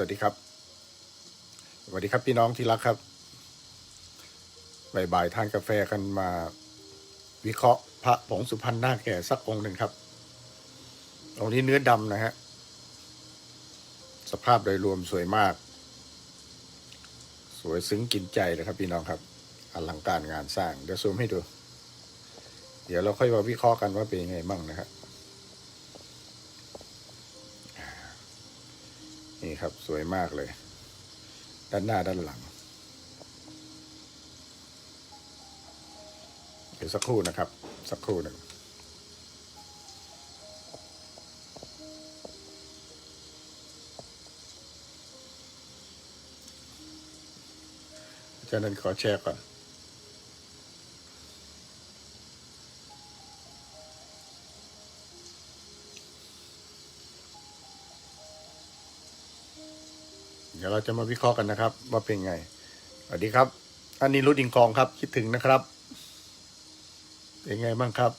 วัสดีครับ สวัสดีครับพี่น้องที่รักครับบ่ายๆทานกาแฟกันมาวิเคราะห์พระผงสุพรรณหน้าแก่สักองค์หนึ่งครับองค์นี้เนื้อดำนะฮะ สภาพโดยรวมสวยมาก สวยซึ้งกินใจเลยครับ พี่น้องครับ อลังการงานสร้าง เดี๋ยวซูมให้ดู เดี๋ยวเราค่อยมาวิเคราะห์กันว่าเป็นยังไงมั่งนะครับ ครับ สวยมากเลย ด้านหน้าด้านหลัง เดี๋ยวสักครู่นะครับ สักครู่หนึ่งจากนั้นขอแชร์ก่อน ดี๋ยวเราจะมาวิเคราะห์กันนะครับ ว่าเป็นไงสวัสดีครับ อันนี้รุดอิงกองครับคิดถึงนะครับ เป็นไงบ้างครับ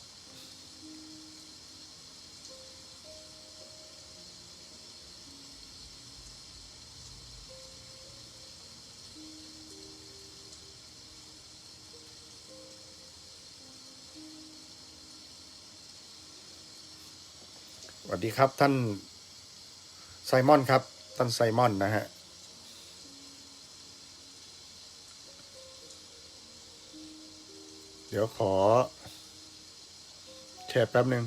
สวัสดีครับท่านไซมอนครับ ท่านไซมอนนะฮะ เดี๋ยวขอ แชร์แป๊บหนึ่ง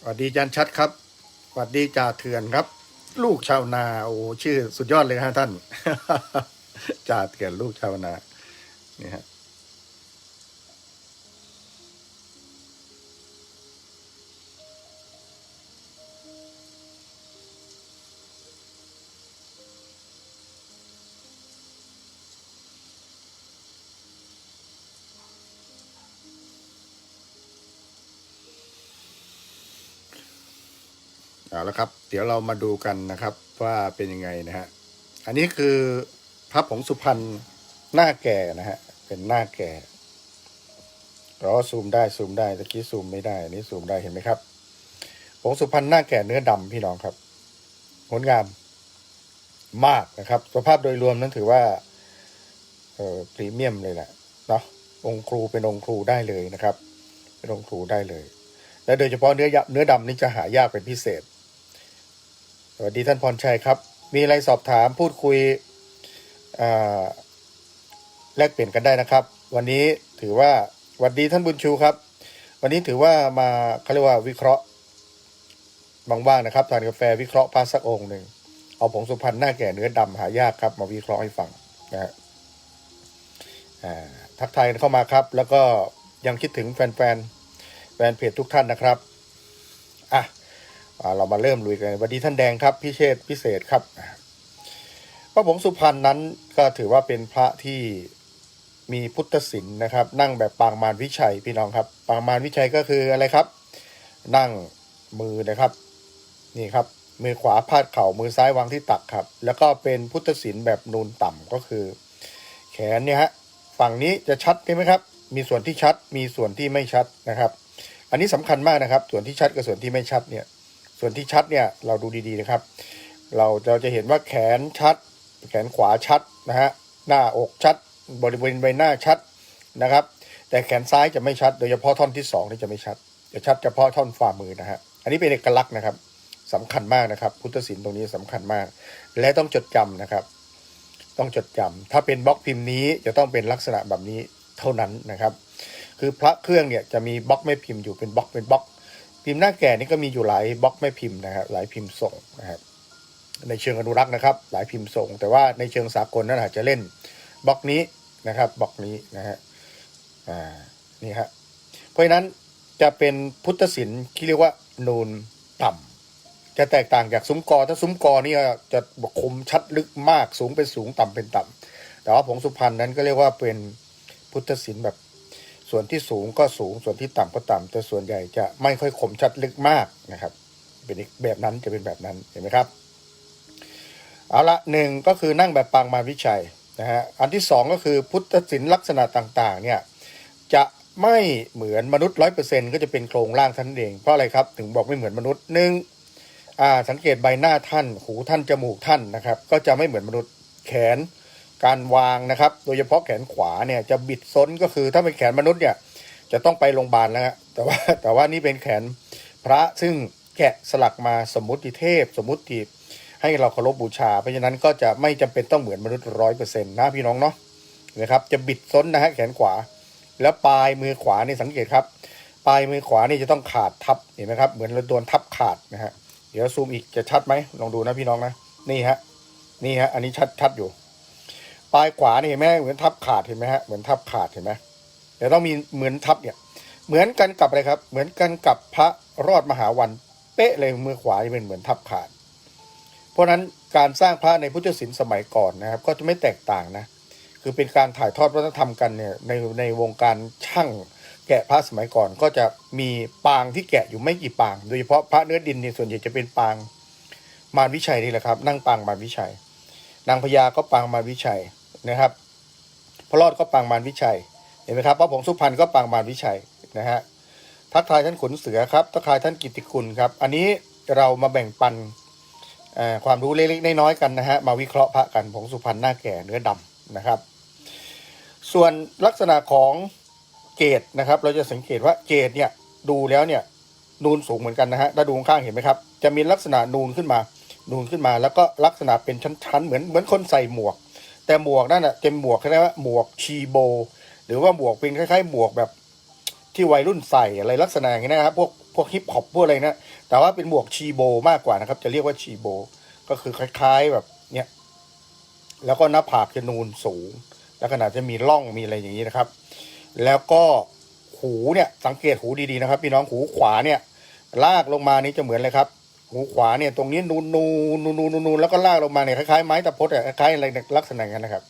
สวัสดีจันชัดครับสวัสดีจ่าเถื่อนครับ ลูกชาวนา โอ้ชื่อสุดยอดเลยฮะท่าน จ่าเถื่อนลูกชาวนา นี่ฮะ เอาละครับ เดี๋ยวเรามาดูกันนะครับว่าเป็นยังไงนะฮะอันนี้คือพระผงสุพรรณหน้าแก่นะฮะเป็นหน้าแก่เราซูมได้ซูมได้ตะกี้ซูมไม่ได้อันนี้ซูมได้เห็นไหมครับผงสุพรรณหน้าแก่เนื้อดำพี่น้องครับงดงามมากนะครับสภาพโดยรวมนั้นถือว่าเออพรีเมียมเลยแหละเนาะองค์ครูเป็นองค์ครูได้เลยนะครับ เป็นองค์ครูได้เลย และโดยเฉพาะเนื้อยะเนื้อดำนี่จะหายากเป็นพิเศษ สวัสดีท่านพรชัยครับ มีอะไรสอบถามพูดคุยแลกเปลี่ยนกันได้นะครับ วันนี้ถือว่าสวัสดีท่านบุญชูครับ วันนี้ถือว่ามาเขาเรียกว่าวิเคราะห์ว่างๆนะครับทานกาแฟวิเคราะห์พาสักองค์หนึ่งเอาผงสุพรรณหน้าแก่เนื้อดำหายากครับ มาวิเคราะห์ให้ฟังนะฮะทักทายกันเข้ามาครับ แล้วก็ยังคิดถึงแฟนๆแฟนเพจทุกท่านนะครับ เรามาเริ่มลุยกันวัสดีท่านแดงครับพิเชษพิเศษครับพระผงสุพรรณนั้นก็ถือว่าเป็นพระที่มีพุทธศิลป์นะครับ นั่งแบบปางมารวิชัยพี่น้องครับ ปางมารวิชัยก็คืออะไรครับ นั่งมือนะครับนี่ครับมือขวาพาดเข่ามือซ้ายวางที่ตักครับ แล้วก็เป็นพุทธศิลป์แบบนูนต่ำก็คือ แขนเนี่ยฮะฝั่งนี้จะชัดใช่ไหมครับ มีส่วนที่ชัดมีส่วนที่ไม่ชัดนะครับ อันนี้สำคัญมากนะครับ ส่วนที่ชัดกับส่วนที่ไม่ชัดเนี่ย ส่วนที่ชัดเนี่ยเราดูดีๆนะครับ เราเราจะเห็นว่าแขนชัด แขนขวาชัดนะฮะหน้าอกชัด บริเวณใบหน้าชัดนะครับ แต่แขนซ้ายจะไม่ชัด โดยเฉพาะท่อนที่สองนี่จะไม่ชัด จะชัดเฉพาะท่อนฝ่ามือนะฮะอันนี้เป็นเอกลักษณ์นะครับสำคัญมากนะครับ พุทธศิลป์ตรงนี้สำคัญมาก และต้องจดจำนะครับ ต้องจดจำถ้าเป็นบล็อกพิมพ์นี้จะต้องเป็นลักษณะแบบนี้เท่านั้นนะครับ คือพระเครื่องเนี่ยจะมีบล็อกไม่พิมพ์อยู่เป็นบล็อกเป็นบล็อก พิมพ์หน้าแก่นี่ก็มีอยู่หลายบล็อกไม่พิมพ์นะครับหลายพิมพ์ส่งนะครับในเชิงอนุรักษ์นะครับ หลายพิมพ์ส่ง แต่ว่าในเชิงสากลนั้นอาจจะเล่นบล็อกนี้นะครับบล็อกนี้นะฮะอ่านี่ฮะเพราะฉะนั้นจะเป็นพุทธศิลป์ที่เรียกว่านูนต่ำจะแตกต่างจากซุ้มกอถ้าซุ้มกอนี่จะคมชัดลึกมากสูงเป็นสูงต่ำเป็นต่ำแต่ว่าผงสุพรรณนั้นก็เรียกว่าเป็นพุทธศิลป์แบบ ส่วนที่สูงก็สูงส่วนที่ต่ำก็ต่ำแต่ส่วนใหญ่จะไม่ค่อยคมชัดลึกมากนะครับ เป็นแบบนั้นจะเป็นแบบนั้นเห็นไหมครับ เอาละหนึ่งก็คือนั่งแบบปางมาวิชัยนะฮะอันที่สองก็คือพุทธศิลป์ลักษณะต่างๆเนี่ยจะไม่เหมือนมนุษย์ร้อยเปอร์เซ็นก็จะเป็นโครงร่างท่านเองเพราะอะไรครับถึงบอกไม่เหมือนมนุษย์หนึ่งอ่าสังเกตใบหน้าท่าน หูท่านจมูกท่านนะครับ ก็จะไม่เหมือนมนุษย์แขน การวางนะครับ โดยเฉพาะแขนขวาเนี่ยจะบิดซ้นก็คือถ้าเป็นแขนมนุษย์เนี่ยจะต้องไปโรงพยาบาลแล้วฮะแต่ว่าแต่ว่านี่เป็นแขนพระซึ่งแกะสลักมาสมมติเทพ สมมติให้เราเคารพบูชา เพราะฉะนั้นก็จะไม่จำเป็นต้องเหมือนมนุษย์ร้อยเปอร์เซ็นต์นะพี่น้องเนาะนะครับจะบิดซ้นนะฮะแขนขวา แล้วปลายมือขวานี่สังเกตครับปลายมือขวานี่จะต้องขาดทับเห็นไหมครับเหมือนเราโดนทับขาดนะฮะเดี๋ยวซูมอีกจะชัดไหมลองดูนะพี่น้องนะนี่ฮะนี่ฮะอันนี้ชัดชัดอยู่ ปลายขวานี่เห็นไหมเหมือนทับขาดเห็นไหมฮะเหมือนทับขาดเห็นไหมเดี๋ยวต้องมีเหมือนทับเนี่ย เหมือนกันกับอะไรครับ เหมือนกันกับพระรอดมหาวัน เป๊ะเลยมือขวานี่เป็นเหมือนทับขาด เพราะฉะนั้นการสร้างพระในพุทธศิลป์สมัยก่อนนะครับ ก็จะไม่แตกต่างนะ คือเป็นการถ่ายทอดวัฒนธรรมกันเนี่ยในในวงการช่างแกะพระสมัยก่อนก็จะมีปางที่แกะอยู่ไม่กี่ปาง โดยเฉพาะพระเนื้อดินเนี่ยส่วนใหญ่จะเป็นปางมารวิชัยนี่แหละครับ นั่งปางมารวิชัย นางพญาก็ปางมารวิชัย นะครับพระรอดก็ปางมารวิชัยเห็นไหมครับพระผงสุพรรณก็ปางมารวิชัยนะฮะทักทายท่านขุนเสือครับทักทายท่านกิตติคุณครับ อันนี้เรามาแบ่งปันความรู้เล็กๆน้อยๆกันนะฮะมาวิเคราะห์พระกันผงสุพรรณหน้าแก่เนื้อดำนะครับ ส่วนลักษณะของเกตนะครับ เราจะสังเกตว่าเกตเนี่ยดูแล้วเนี่ยนูนสูงเหมือนกันนะฮะถ้าดูข้างเห็นไหมครับ จะมีลักษณะนูนขึ้นมา นูนขึ้นมา แล้วก็ลักษณะเป็นชั้นๆ เหมือนเหมือนคนใส่หมวก แต่หมวกนั่นน่ะเป็นหมวกเขาเรียกว่าหมวกชีโบ หรือว่าหมวกเป็นคล้ายๆ หมวกแบบที่วัยรุ่นใส่อะไรลักษณะอย่างนี้นะครับพวกพวกฮิปฮอปพวกอะไรนะแต่ว่าเป็นหมวกชีโบมากกว่านะครับ จะเรียกว่าชีโบ ก็คือคล้าย ๆแบบเนี้ยแล้วก็หน้าผากจะนูนสูง แล้วขนาดจะมีร่องมีอะไรอย่างนี้นะครับ แล้วก็หูเนี่ยสังเกตหูดีๆนะครับ พี่น้องหูขวาเนี่ย ลากลงมานี่จะเหมือนเลยครับ หูขวาเนี่ยตรงนี้นูนนูนนูนูนนูแล้วก็ลากลงมาเนี่ยคล้ายๆไม้ตะพดอะคล้ายอะไรลักษณะอย่างนั้นนะครับ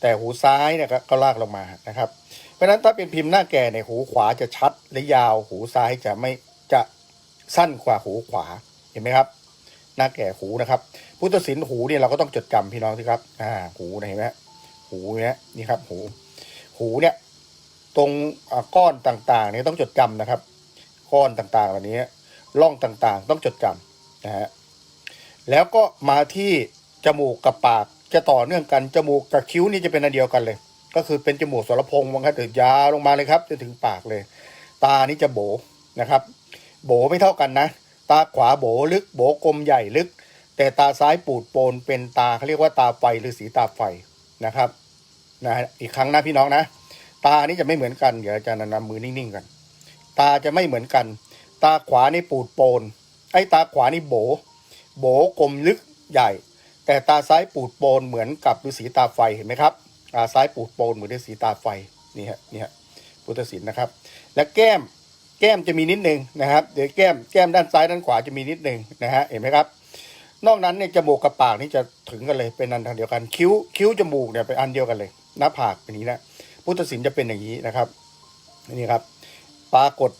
แต่หูซ้ายเนี่ยก็ลากลงมานะครับ เพราะฉะนั้นถ้าเป็นพิมพ์หน้าแก่เนี่ยหูขวาจะชัดและยาว หูซ้ายจะไม่จะสั้นกว่าหูขวาเห็นไหมครับ หน้าแก่หูนะครับ พุทธศิลป์หูเนี่ยเราก็ต้องจดจำพี่น้องสิครับ อ่า หูนะเห็นไหมฮะหูเนี่ยนี่ครับ หู หูเนี่ยตรงก้อนต่างๆเนี่ยต้องจดจำนะครับ ก้อนต่างๆเหล่านี้ร่องต่างๆ ต้องจดจำ นะฮะแล้วก็มาที่จมูกกับปากจะต่อเนื่องกันจมูกกับคิ้วนี่จะเป็นอันเดียวกันเลย ก็คือเป็นจมูกสรพงวังคับถึงยาลงมาเลยครับจนถึงปากเลย ตานี่จะโบนะครับ โบไม่เท่ากันนะ ตาขวาโบลึกโบกลมใหญ่ลึก แต่ตาซ้ายปูดโปนเป็นตาเขาเรียกว่าตาไฟหรือสีตาไฟนะครับนะอีกครั้งนะพี่น้องนะ ตานี่จะไม่เหมือนกันเดี๋ยวอาจารย์นำมือนิ่งๆกัน ตาจะไม่เหมือนกัน ตาขวานี่ปูดโปน ไอ้ตาขวานี่โบ โบกลมลึกใหญ่ แต่ตาซ้ายปูดโปนเหมือนกับฤาษีตาไฟเห็นไหมครับตาซ้ายปูดโปนเหมือนฤาษีตาไฟนี่ฮะนี่ฮะพุทธศิลป์นะครับ และแก้มแก้มจะมีนิดนึงนะครับเดี๋ยวแก้มแก้มด้านซ้ายด้านขวาจะมีนิดนึงนะฮะเห็นไหมครับ นอกนั้นเนี่ยจมูกกับปากนี่จะถึงกันเลยเป็นอันทางเดียวกันคิ้วคิ้วจมูกเนี่ยเป็นอันเดียวกันเลยหน้าผากเป็นนี้นะพุทธศิลป์จะเป็นอย่างนี้นะครับนี่ครับปรากฏ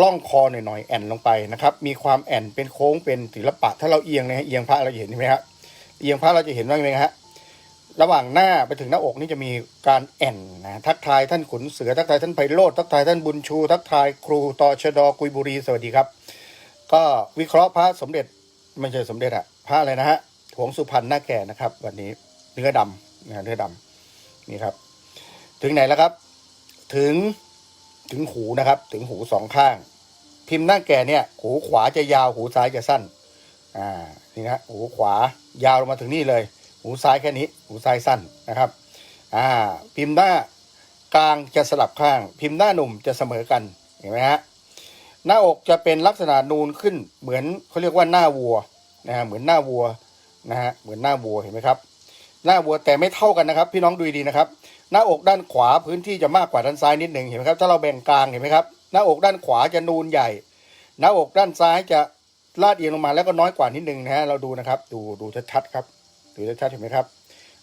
ล่องคอหน่อยๆแอนลงไปนะครับ มีความแอนเป็นโค้งเป็นศิลปะ ถ้าเราเอียงนะฮะเอียงพระเราจะเห็นใช่ไหมครับเอียงพระเราจะเห็นว่าไงฮะระหว่างหน้าไปถึงหน้าอกนี่จะมีการแอนนะทักทายท่านขุนเสือทักทายท่านไพโรธทักทายท่านบุญชู ทักทายครูตอชดอกุยบุรีสวัสดีครับ ก็วิเคราะห์พระสมเด็จไม่ใช่สมเด็จอะพระอะไรนะฮะหงสุพรรณหน้าแก่นะครับ วันนี้เนื้อดำนะเนื้อดำนี่ครับ ถึงไหนแล้วครับ ถึง ถึงหูนะครับ ถึงหูสองข้าง พิมพ์หน้าแก่เนี่ย หูขวาจะยาวหูซ้ายจะสั้น อ่านี่นะหูขวายาวลงมาถึงนี่เลย หูซ้ายแค่นี้ หูซ้ายสั้นนะครับ อ่า พิมพ์หน้ากลางจะสลับข้าง พิมพ์หน้าหนุ่มจะเสมอกันเห็นไหมฮะหน้าอกจะเป็นลักษณะนูนขึ้นเหมือนเขาเรียกว่าหน้าวัวนะฮะเหมือนหน้าวัวนะฮะเหมือนหน้าวัวเห็นไหมครับ หน้าวัวแต่ไม่เท่ากันนะครับ พี่น้องดูดีนะครับ หน้าอกด้านขวาพื้นที่จะมากกว่าด้านซ้ายนิดหนึ่งเห็นไหมครับถ้าเราแบ่งกลางเห็นไหมครับหน้าอกด้านขวาจะนูนใหญ่ หน้าอกด้านซ้ายจะลาดเอียงลงมาแล้วก็น้อยกว่านิดหนึ่งนะฮะเราดูนะครับ ดูดูชัดๆครับดูชัดๆเห็นไหมครับ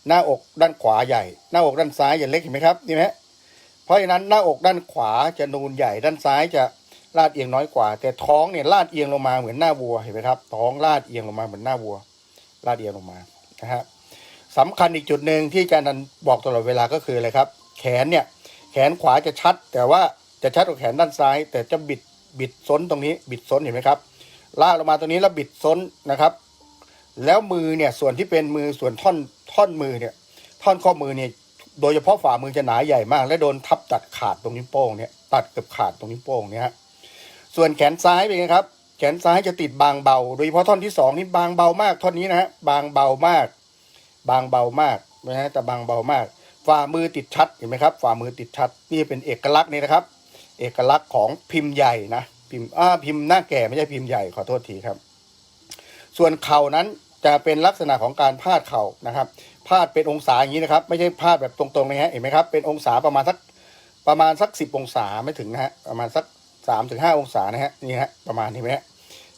หน้าอกด้านขวาใหญ่ หน้าอกด้านซ้ายจะเล็กเห็นไหมครับนี่ไหมเพราะฉะนั้นหน้าอกด้านขวาจะนูนใหญ่ ด้านซ้ายจะลาดเอียงน้อยกว่า แต่ท้องเนี่ยลาดเอียงลงมาเหมือนหน้าวัวเห็นไหมครับท้องลาดเอียงลงมาเหมือนหน้าวัวลาดเอียงลงมานะฮะ สำคัญอีกจุดหนึ่งที่อาจารย์นันบอกตลอดเวลาก็คืออะไรครับ แขนเนี่ย แขนขวาจะชัด แต่ว่าจะชัดกว่าแขนด้านซ้าย แต่จะบิดบิดซ้นตรงนี้ บิดซ้นเห็นไหมครับลากลงมาตรงนี้แล้วบิดซ้นนะครับ แล้วมือเนี่ยส่วนที่เป็นมือส่วนท่อนท่อนมือเนี่ย ท่อนข้อมือเนี่ยโดยเฉพาะฝ่ามือจะหนาใหญ่มาก และโดนทับตัดขาดตรงนิ้วโป้งเนี่ยตัดเกือบขาดตรงนิ้วโป้งเนี่ยฮะส่วนแขนซ้ายเป็นไงครับ แขนซ้ายจะติดบางเบา โดยเฉพาะท่อนที่สองนี่บางเบามากท่อนนี้นะฮะบางเบามาก บางเบามากนะฮะแต่บางเบามาก ฝ่ามือติดชัดเห็นไหมครับ ฝ่ามือติดชัด นี่เป็นเอกลักษณ์นี่นะครับ เอกลักษณ์ของพิมพ์ใหญ่นะ พิมพ์อ่าพิมพ์หน้าแก่ไม่ใช่พิมพ์ใหญ่ขอโทษทีครับ ส่วนเข่านั้นจะเป็นลักษณะของการพาดเข่านะครับพาดเป็นองศาอย่างนี้นะครับ ไม่ใช่พาดแบบตรงๆนะฮะเห็นไหมครับเป็นองศาประมาณสักประมาณสักสิบองศาไม่ถึงนะฮะประมาณสักสามถึงห้าองศานะฮะนี่ฮะประมาณนี้ไหมฮะ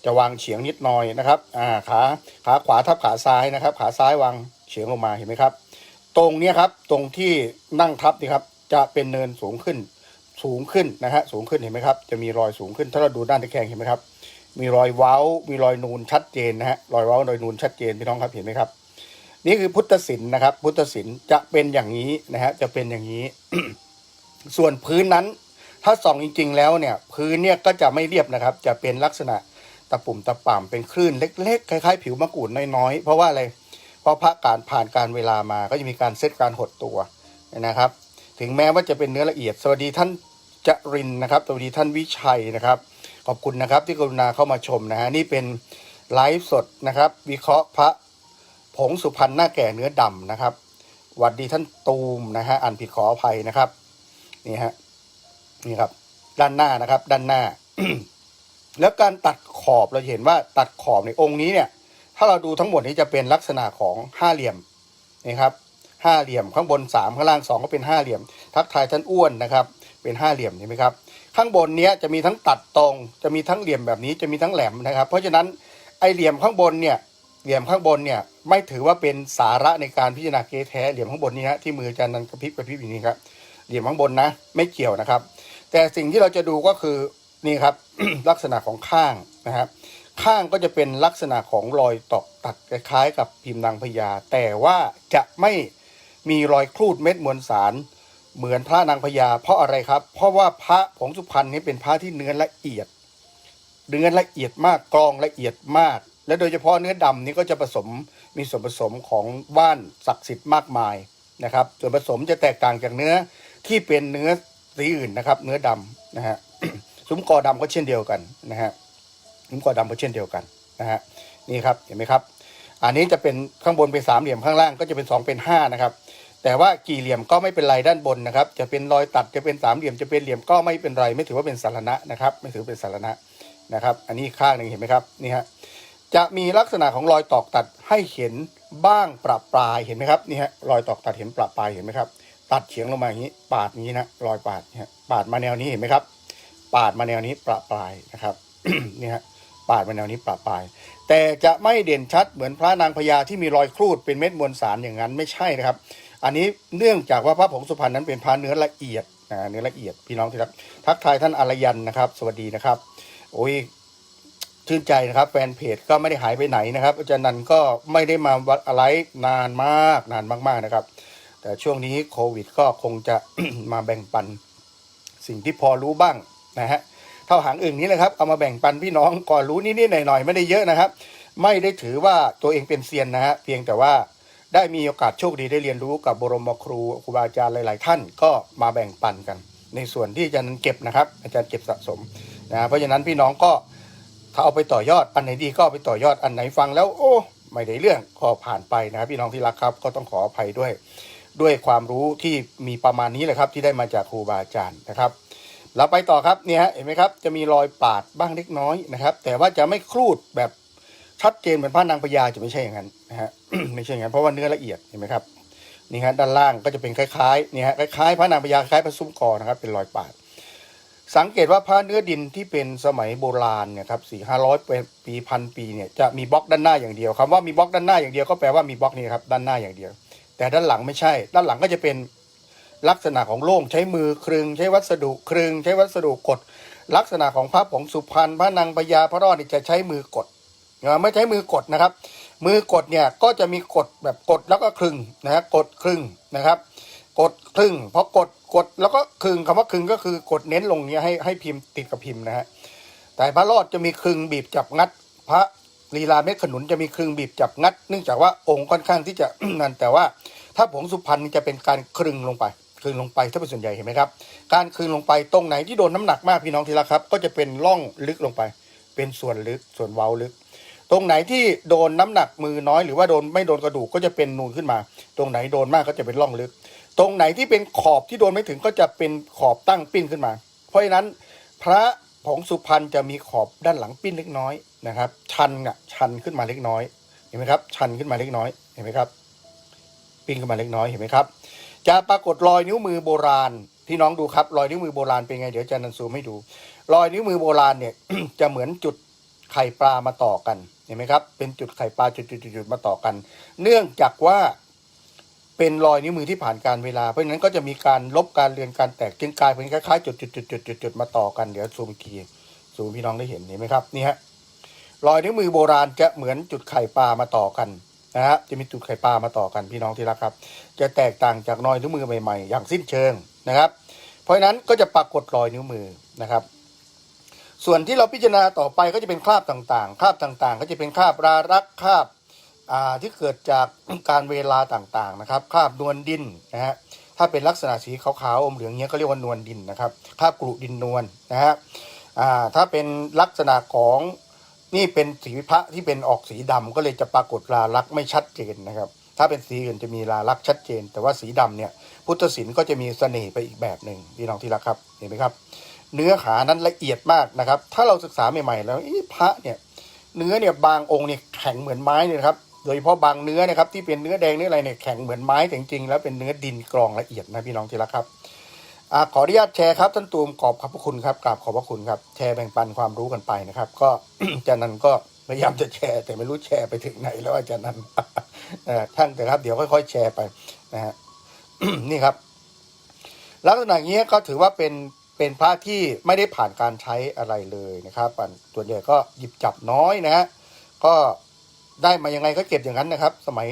จะวางเฉียงนิดหน่อยนะครับอ่าขาขาขวาทับขาซ้ายนะครับ ขาซ้ายวาง ฉียงลงมาเห็นไหมครับ ตรงนี้ครับตรงที่นั่งทับนี่ครับจะเป็นเนินสูงขึ้นสูงขึ้นนะฮะสูงขึ้นเห็นไหมครับจะมีรอยสูงขึ้นถ้าเราดูด้านตะแคงเห็นไหมครับ มีรอยเว้า มีรอยนูนชัดเจนนะฮะรอยเว้ารอยนูนชัดเจนพี่น้องครับเห็นไหมครับ นี่คือพุทธศิลป์นะครับ พุทธศิลป์จะเป็นอย่างนี้นะฮะจะเป็นอย่างนี้ ส่วนพื้นนั้น ถ้าส่องจริง ๆ แล้วเนี่ย พื้นเนี่ยก็จะไม่เรียบนะครับ จะเป็นลักษณะตะปุ่มตะป่ำเป็นคลื่นเล็ก ๆ คล้ายๆ ผิวมะกรูดน้อยๆเพราะว่าอะไรเราะพระการผ่านการเวลามาก็จะมีการเซตการหดตัวนะครับ ถึงแม้ว่าจะเป็นเนื้อละเอียด สวัสดีท่านจรินนะครับ สวัสดีท่านวิชัยนะครับ ขอบคุณนะครับที่กรุณาเข้ามาชมนะฮะนี่เป็นไลฟ์สดนะครับ วิเคราะห์พระผงสุพรรณหน้าแก่เนื้อดำนะครับหวัดดีท่านตูมนะฮะอ่านผิดขออภัยนะครับนี่ฮะนี่ครับ ด้านหน้านะครับ ด้านหน้า แล้วการตัดขอบเราเห็นว่าตัดขอบในองค์นี้เนี่ย ถ้าเราดูทั้งหมดนี้จะเป็นลักษณะของห้าเหลี่ยมนะครับห้าเหลี่ยมข้างบนสามข้างล่างสองก็เป็นห้าเหลี่ยม ทักทายท่านอ้วนนะครับ เป็นห้าเหลี่ยมเห็นไหมครับข้างบนเนี้ยจะมีทั้งตัดตรง จะมีทั้งเหลี่ยมแบบนี้จะมีทั้งแหลมนะครับ เพราะฉะนั้นไอเหลี่ยมข้างบนเนี่ยเหลี่ยมข้างบนเนี่ยไม่ถือว่าเป็นสาระในการพิจารณาเกแท้เหลี่ยมข้างบนนี้นะที่มืออาจารย์นันกระพริบกระพริบอย่างนี้ครับเหลี่ยมข้างบนนะไม่เกี่ยวนะครับ แต่สิ่งที่เราจะดูก็คือนี่ครับลักษณะของข้างนะครับ ข้างก็จะเป็นลักษณะของรอยตอกตัดคล้ายๆ กับพิมพ์นางพญาแต่ว่าจะไม่มีรอยครูดเม็ดมวลสาร เหมือนพระนางพญาเพราะอะไรครับ เพราะว่าพระผงสุพรรณนี้เป็นพระที่เนื้อละเอียด เนื้อละเอียดมากกรองละเอียดมาก และโดยเฉพาะเนื้อดำนี่ก็จะผสมมีส่วนผสมของว่านศักดิ์สิทธิ์มากมายนะครับ ส่วนผสมจะแตกต่างจากเนื้อที่เป็นเนื้อสีอื่นนะครับ เนื้อดำนะฮะซุ้มกอดำก็เช่นเดียวกันนะฮะ ซุ้มกอดำก็เช่นเดียวกันนะฮะนี่ครับเห็นไหมครับ อันนี้จะเป็นข้างบนเป็นสามเหลี่ยมข้างล่างก็จะเป็นสองเป็นห้านะครับ แต่ว่ากี่เหลี่ยมก็ไม่เป็นไรด้านบนนะครับ จะเป็นรอยตัดจะเป็นสามเหลี่ยมจะเป็นเหลี่ยมก็ไม่เป็นไร ไม่ถือว่าเป็นสารณะนะครับ ไม่ถือเป็นสารณะนะครับ อันนี้ข้างหนึ่งเห็นไหมครับนี่ฮะจะมีลักษณะของรอยตอกตัดให้เห็นบ้างประปรายเห็นไหมครับนี่ฮะรอยตอกตัดเห็นประปรายเห็นไหมครับตัดเฉียงลงมาอย่างนี้ ปาดนี้นะรอยปาดเนี่ยปาดมาแนวนี้เห็นไหมครับ ปาดมาแนวนี้ประปรายนะครับนี่ฮะ ปาดมาแนวนี้ประปราย แต่จะไม่เด่นชัดเหมือนพระนางพญาที่มีรอยครูดเป็นเม็ดมวลสารอย่างนั้นไม่ใช่นะครับ อันนี้เนื่องจากว่าพระผงสุพรรณนั้นเป็นพระเนื้อละเอียดนะเนื้อละเอียดพี่น้องที่รักทักทายท่านอารยันนะครับ สวัสดีนะครับ โอ้ยชื่นใจนะครับแฟนเพจก็ไม่ได้หายไปไหนนะครับอาจารย์นันก็ไม่ได้มาวัดอะไรนานมากนานมากๆนะครับ แต่ช่วงนี้โควิดก็คงจะมาแบ่งปัน สิ่งที่พอรู้บ้างนะฮะ เท่าหางอึ่งนี้เลยครับเอามาแบ่งปันพี่น้องก่อนรู้นิดๆหน่อยๆไม่ได้เยอะนะครับ ไม่ได้ถือว่าตัวเองเป็นเซียนนะฮะเพียงแต่ว่าได้มีโอกาสโชคดีได้เรียนรู้กับบรมครูครูบาอาจารย์หลาย ๆ ท่านก็มาแบ่งปันกัน ในส่วนที่อาจารย์เก็บนะครับ อาจารย์เก็บสะสมนะเพราะฉะนั้นพี่น้องก็ถ้าเอาไปต่อยอดอันไหนดีก็ไปต่อยอดอันไหนฟังแล้ว โอ้ไม่ได้เรื่องก็ผ่านไปนะครับพี่น้องที่รักครับก็ต้องขออภัยด้วย ด้วยความรู้ที่มีประมาณนี้แหละครับ ที่ได้มาจากครูบาอาจารย์นะครับ เราไปต่อครับเนี่ยฮะเห็นไหมครับจะมีรอยปาดบ้างเล็กน้อยนะครับ แต่ว่าจะไม่ครูดแบบชัดเจนเหมือนพระนางพญาจะไม่ใช่อย่างนั้นนะฮะไม่ใช่อย่างนั้นเพราะว่าเนื้อละเอียดเห็นไหมครับนี่ฮะด้านล่างก็จะเป็นคล้ายๆนี่ฮะคล้ายๆพระนางพญาคล้ายพระซุ้มคอนะครับเป็นรอยปาด สังเกตว่าพระเนื้อดินที่เป็นสมัยโบราณเนี่ยครับสี่ห้าร้อยปีพันปีเนี่ยจะมีบล็อกด้านหน้าอย่างเดียวคำว่ามีบล็อกด้านหน้าอย่างเดียวก็แปลว่ามีบล็อกนี้ครับด้านหน้าอย่างเดียว แต่ด้านหลังไม่ใช่ ด้านหลังก็จะเป็น ลักษณะของโล่งใช้มือครึง ใช้วัสดุครึง ใช้วัสดุกด ลักษณะของพระผงสุพรรณพระนางพญาพระรอดนี่จะใช้มือกดไม่ใช้มือกดนะครับ มือกดเนี่ยก็จะมีกดแบบกดแล้วก็คลึงนะฮะกดคลึงนะครับกดคลึงพอกดกดแล้วก็คลึงคำว่าคลึงก็คือกดเน้นลงเนี้ยให้ให้พิมพ์ติดกับพิมพ์นะฮะแต่พระรอดจะมีคลึงบีบจับงัด พระลีลาเม็ดขนุนจะมีคลึงบีบจับงัด เนื่องจากว่าองค์ค่อนข้างที่จะนั่นแต่ว่าถ้าผงสุพรรณจะเป็นการคลึงลงไป คลึงลงไปถ้าเป็นส่วนใหญ่เห็นไหมครับ การคลึงลงไปตรงไหนที่โดนน้ำหนักมากพี่น้องทีละครับ ก็จะเป็นร่องลึกลงไป เป็นส่วนลึกส่วนเว้าลึก ตรงไหนที่โดนน้ำหนักมือน้อยหรือว่าโดนไม่โดนกระดูกก็จะเป็นนูนขึ้นมา ตรงไหนโดนมากก็จะเป็นร่องลึก ตรงไหนที่เป็นขอบที่โดนไม่ถึงก็จะเป็นขอบตั้งปิ้นขึ้นมา เพราะฉะนั้นพระผงสุพรรณจะมีขอบด้านหลังปิ้นเล็กน้อยนะครับ ชันอะชันขึ้นมาเล็กน้อยเห็นไหมครับ ชันขึ้นมาเล็กน้อยเห็นไหมครับ ปิ้นขึ้นมาเล็กน้อยเห็นไหมครับ จะปรากฏรอยนิ้วมือโบราณพี่น้องดูครับ รอยนิ้วมือโบราณเป็นไงเดี๋ยวอาจารย์นันซูมให้ดู รอยนิ้วมือโบราณเนี่ย จะเหมือนจุดไข่ปลามาต่อกันเห็นไหมครับ เป็นจุดไข่ปลาจุดๆมาต่อกัน เนื่องจากว่าเป็นรอยนิ้วมือที่ผ่านการเวลา เพราะฉะนั้นก็จะมีการลบการเลือนการแตกจึงกลายเป็นคล้ายๆจุดๆๆๆๆมาต่อกันเดี๋ยวซูมอีกทีซูมพี่น้องได้เห็นเห็นไหมครับนี่ฮะรอยนิ้วมือโบราณจะเหมือนจุดไข่ปลามาต่อกัน นะฮะจะมีจุดไข่ปลามาต่อกันพี่น้องที่รักครับ จะแตกต่างจากรอยนิ้วมือใหม่ๆ อย่างสิ้นเชิงนะครับ เพราะฉะนั้นก็จะปรากฏรอยนิ้วมือนะครับ ส่วนที่เราพิจารณาต่อไปก็จะเป็นคราบต่างๆ คราบต่างๆ ก็จะเป็นคราบรารักคราบาที่เกิดจากการเวลาต่างๆนะครับคราบนวลดินนะฮะถ้าเป็นลักษณะสีขาวๆอมเหลืองเนี้ยก็เรียกว่านวลดินนะครับคราบกรุดินนวลนะฮะถ้าเป็นลักษณะของ นี่เป็นสีพระที่เป็นออกสีดำก็เลยจะปรากฏราลักษณ์ไม่ชัดเจนนะครับ ถ้าเป็นสีอื่นจะมีราลักษณ์ชัดเจน แต่ว่าสีดำเนี่ย พุทธศิลป์ก็จะมีเสน่ห์ไปอีกแบบหนึ่งพี่น้องที่รักครับเห็นไหมครับ เนื้อหานั้นละเอียดมากนะครับ ถ้าเราศึกษาใหม่ๆ แล้วอพระเนี่ยเนื้อเนี่ยบางองค์เนี่ยแข็งเหมือนไม้เนี่ยครับโดยเฉพาะบางเนื้อนะครับที่เป็นเนื้อแดงเนื้ออะไรเนี่ยแข็งเหมือนไม้แต่จริงๆแล้วเป็นเนื้อดินกรองละเอียดนะพี่น้องที่รักครับ อขออนุญาตแชร์ครับท่านตูมขอบขอบพระคุณครับกราบขอบพระคุณครับ แชร์แบ่งปันความรู้กันไปนะครับ ก็อาจารย์นันก็พยายามจะแชร์ แต่ไม่รู้แชร์ไปถึงไหนแล้วอาจารย์นันท่านแต่ครับเดี๋ยวค่อยๆแชร์ไปนะฮะนี่ครับ ลักษณะอย่างนี้ก็ถือว่าเป็นเป็นพระที่ไม่ได้ผ่านการใช้อะไรเลยนะครับอันตัวใหญ่ก็หยิบจับน้อยนะฮะก็ได้มายังไงก็เก็บอย่างนั้นนะครับ สมัย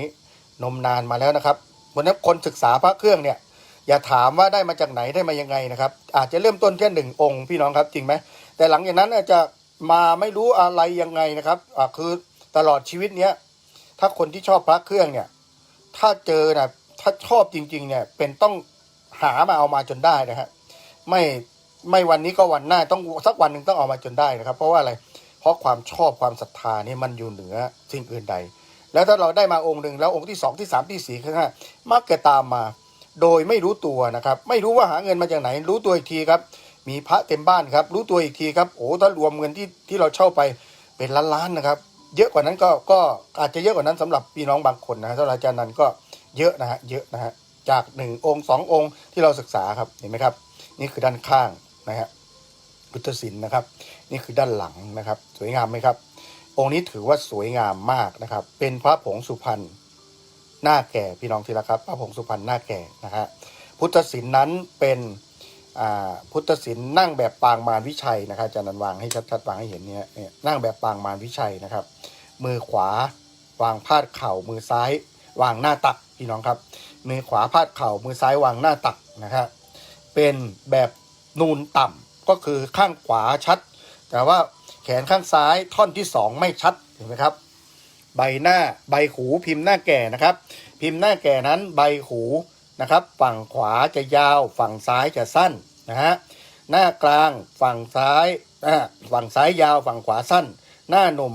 นมนานมาแล้วนะครับวันนั้นคนศึกษาพระเครื่องเนี่ย อย่าถามว่าได้มาจากไหนได้มายังไงนะครับ อาจจะเริ่มต้นแค่หนึ่งองค์พี่น้องครับจริงไหมแต่หลังจากนั้นอาจจะมาไม่รู้อะไรยังไงนะครับอ่าคือตลอดชีวิตเนี้ยถ้าคนที่ชอบพระเครื่องเนี่ย ถ้าเจอนะถ้าชอบจริง ๆ เนี่ย เป็นต้องหามาเอามาจนได้นะฮะไม่ไม่วันนี้ก็วันหน้าต้องสักวันหนึ่งต้องเอามาจนได้นะครับ เพราะว่าอะไร เพราะความชอบความศรัทธานี่มันอยู่เหนือสิ่งอื่นใด แล้วถ้าเราได้มาองค์หนึ่งแล้วองค์ที่สองที่สามที่สี่ข้างหน้ามักจะตามมา โดยไม่รู้ตัวนะครับ ไม่รู้ว่าหาเงินมาจากไหน รู้ตัวอีกทีครับ มีพระเต็มบ้านครับ รู้ตัวอีกทีครับโอ้ถ้ารวมเงินที่ที่เราเช่าไปเป็นล้านๆนะครับ เยอะกว่านั้นก็ก็อาจจะเยอะกว่านั้นสำหรับพี่น้องบางคนนะฮะสำหรับอาจารย์นันก็เยอะนะฮะเยอะนะฮะจากหนึ่งองค์สององค์ที่เราศึกษาครับเห็นไหมครับ นี่คือด้านข้างนะฮะพุทธศิลป์นะครับ นี่คือด้านหลังนะครับ สวยงามไหมครับ องค์นี้ถือว่าสวยงามมากนะครับ เป็นพระผงสุพรรณ หน้าแก่พี่น้องทีละครับพระผงสุพรรณหน้าแก่นะฮะพุทธศิลป์นั้นเป็นพุทธศิลป์นั่งแบบปางมารวิชัยนะครับอาจารย์นันวางให้ชัดๆวางให้เห็นเนี่ยเนี่ยนั่งแบบปางมารวิชัยนะครับ มือขวาวางพาดเข่ามือซ้าย วางหน้าตักพี่น้องครับ มือขวาพาดเข่ามือซ้ายวางหน้าตักนะครับเป็นแบบนูนต่ำก็คือข้างขวาชัด แต่ว่าแขนข้างซ้ายท่อนที่สองไม่ชัดเห็นไหมครับ ใบหน้าใบหูพิมพ์หน้าแก่นะครับ พิมพ์หน้าแก่นั้นใบหูนะครับ ฝั่งขวาจะยาว ฝั่งซ้ายจะสั้นนะฮะหน้ากลางฝั่งซ้ายฝั่งซ้ายยาวฝั่งขวาสั้น หน้าหนุ่ม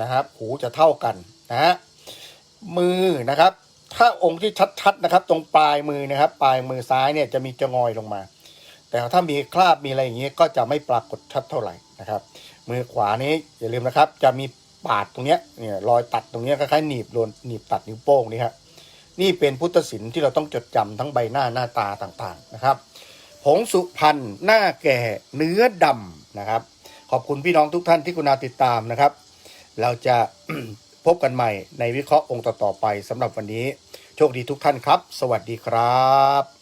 นะครับ หูจะเท่ากันนะฮะมือนะครับ ถ้าองค์ที่ชัดๆนะครับ ตรงปลายมือนะครับ ปลายมือซ้ายเนี่ยจะมีจะงอยลงมา แต่ถ้ามีคราบมีอะไรอย่างนี้ยก็จะไม่ปรากฏชัดเท่าไหร่นะครับ มือขวานี้อย่าลืมนะครับ จะมี ปาดตรงเนี้ยเนี่ยรอยตัดตรงเนี้ยคล้ายๆหนีบโดนหนีบตัดนิ้วโป้งนี่ครับนี่เป็นพุทธศิลป์ที่เราต้องจดจำทั้งใบหน้าหน้าตาต่างๆนะครับ ผงสุพรรณหน้าแก่เนื้อดำนะครับ ขอบคุณพี่น้องทุกท่านที่กุณาติดตามนะครับ เราจะพบกันใหม่ในวิเคราะห์องค์ต่อๆไปสำหรับวันนี้ โชคดีทุกท่านครับ สวัสดีครับ